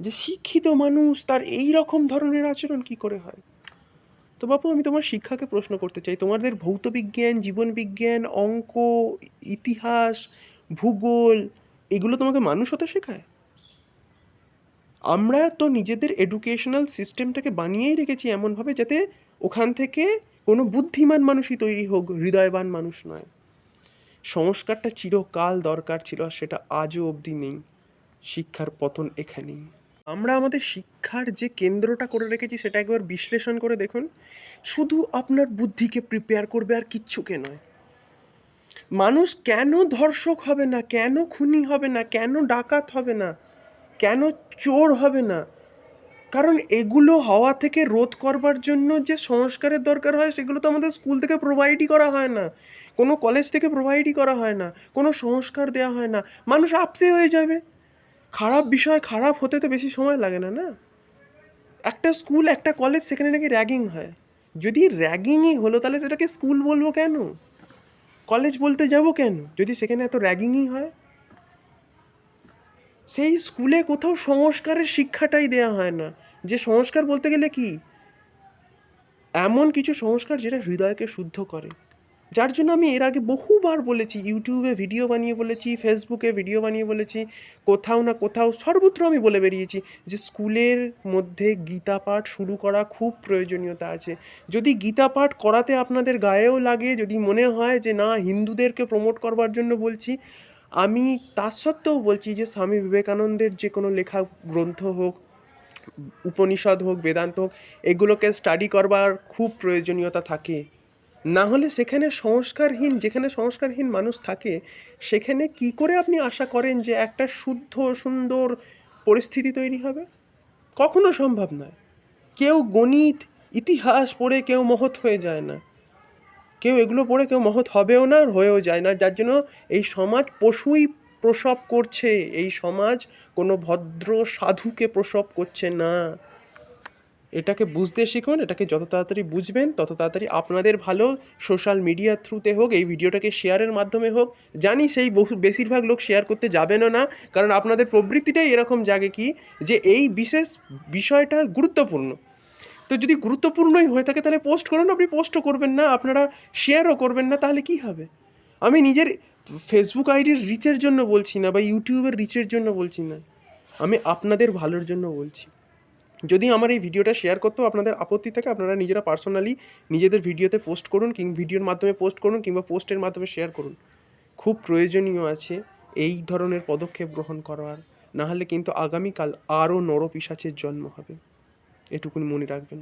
যে শিক্ষিত মানুষ তার এই রকম ধরনের আচরণ কি করে হয়? তো বাপু, আমি তোমার শিক্ষাকে প্রশ্ন করতে চাই। তোমাদের ভৌত বিজ্ঞান, জীবন বিজ্ঞান, অঙ্ক, ইতিহাস, ভূগোল, এগুলো তোমাকে মানুষ হতে শেখায়? আমরা তো নিজেদের এডুকেশনাল সিস্টেমটাকে বানিয়েই রেখেছি এমনভাবে যাতে ওখান থেকে কোনো বুদ্ধিমান মানুষই তৈরি হোক, হৃদয়বান মানুষ নয়। সংস্কারটা চিরকাল দরকার ছিল আর সেটা আজও অবধি নেই। শিক্ষার পতন এখানেই। আমরা আমাদের শিক্ষার যে কেন্দ্রটা করে রেখেছি সেটা একবার বিশ্লেষণ করে দেখুন। শুধু আপনার বুদ্ধিকে প্রিপেয়ার করবে আর কিচ্ছুকে নয়। মানুষ কেন ধর্ষক হবে না, কেন খুনি হবে না, কেন ডাকাত হবে না, কেন চোর হবে না? কারণ এগুলো হওয়া থেকে রোধ করবার জন্য যে সংস্কারের দরকার হয়, সেগুলো তো আমাদের স্কুল থেকে প্রোভাইডই করা হয় না। কোনো কলেজ থেকে প্রোভাইডই করা হয় না। কোনো সংস্কার দেওয়া হয় না। মানুষ আপসে হয়ে যাবে। খারাপ বিষয়, খারাপ হতে তো বেশি সময় লাগে না না? একটা স্কুল, একটা কলেজ সেখানে নাকি র্যাগিং হয়। যদি র্যাগিংই হলো, তাহলে সেটাকে স্কুল বলব কেন? কলেজ বলতে যাব কেন? যদি সেখানে এত র্যাগিংই হয়? সেই স্কুলে কোথাও সংস্কারের শিক্ষাটাই দেওয়া হয় না। যে সংস্কার বলতে গেলে কি? এমন কিছু সংস্কার যেটা হৃদয়কে শুদ্ধ করে। যার জন্য আমি এর আগে বহুবার বলেছি, ইউটিউবে ভিডিও বানিয়ে বলেছি, ফেসবুকে ভিডিও বানিয়ে বলেছি, কোথাও না কোথাও সর্বত্র আমি বলে বেরিয়েছি যে স্কুলের মধ্যে গীতা পাঠ শুরু করা খুব প্রয়োজনীয়তা আছে। যদি গীতা পাঠ করাতে আপনাদের গায়েও লাগে, যদি মনে হয় যে না, হিন্দুদেরকে প্রমোট করবার জন্য বলছি, আমি তার সত্ত্বেও বলছি যে স্বামী বিবেকানন্দের যে কোনো লেখা গ্রন্থ হোক, উপনিষদ হোক, বেদান্ত হোক, এগুলোকে স্টাডি করবার খুব প্রয়োজনীয়তা থাকে। না হলে সেখানে সংস্কারহীন, যেখানে সংস্কারহীন মানুষ থাকে, সেখানে কি করে আপনি আশা করেন যে একটা শুদ্ধ, সুন্দর পরিস্থিতি তৈরি হবে? কখনো সম্ভব নয়। কেউ গণিত, ইতিহাস পড়ে কেউ মহৎ হয়ে যায় না। কেউ এগুলো পড়ে কেউ মহৎ হবেও না আর হয়েও যায় না। যার জন্য এই সমাজ পশুই প্রসব করছে, এই সমাজ কোনো ভদ্র সাধুকে প্রসব করছে না। এটাকে বুঝতে শিখুন, এটাকে যত তাড়াতাড়ি বুঝবেন, তত তাড়াতাড়ি আপনাদের ভালো সোশ্যাল মিডিয়ার থ্রুতে হোক, এই ভিডিওটাকে শেয়ারের মাধ্যমে হোক, জানি সেই বহু, বেশিরভাগ লোক শেয়ার করতে যাবেনও না, কারণ আপনাদের প্রবৃত্তিটাই এরকম জাগে কি, যে এই বিশেষ বিষয়টা গুরুত্বপূর্ণ। তো যদি গুরুত্বপূর্ণই হয়ে থাকে, তাহলে পোস্ট করুন, আপনি পোস্টও করবেন না, আপনারা শেয়ারও করবেন না, তাহলে কি হবে? আমি নিজের ফেসবুক আইডির রিচের জন্য বলছি না, বা ইউটিউবের রিচের জন্য বলছি না, আমি আপনাদের ভালোর জন্য বলছি। যদি আমার এই ভিডিওটা শেয়ার করতেও আপনাদের আপত্তি থাকে, আপনারা নিজেরা পার্সোনালি নিজেদের ভিডিওতে পোস্ট করুন কিং, ভিডিওর মাধ্যমে পোস্ট করুন কিংবা পোস্টের মাধ্যমে শেয়ার করুন। খুব প্রয়োজনীয় আছে এই ধরনের পদক্ষেপ গ্রহণ করার। নাহলে কিন্তু আগামীকাল আরও নরপিসাচের জন্ম হবে। এটুকুনি মনে রাখবেন।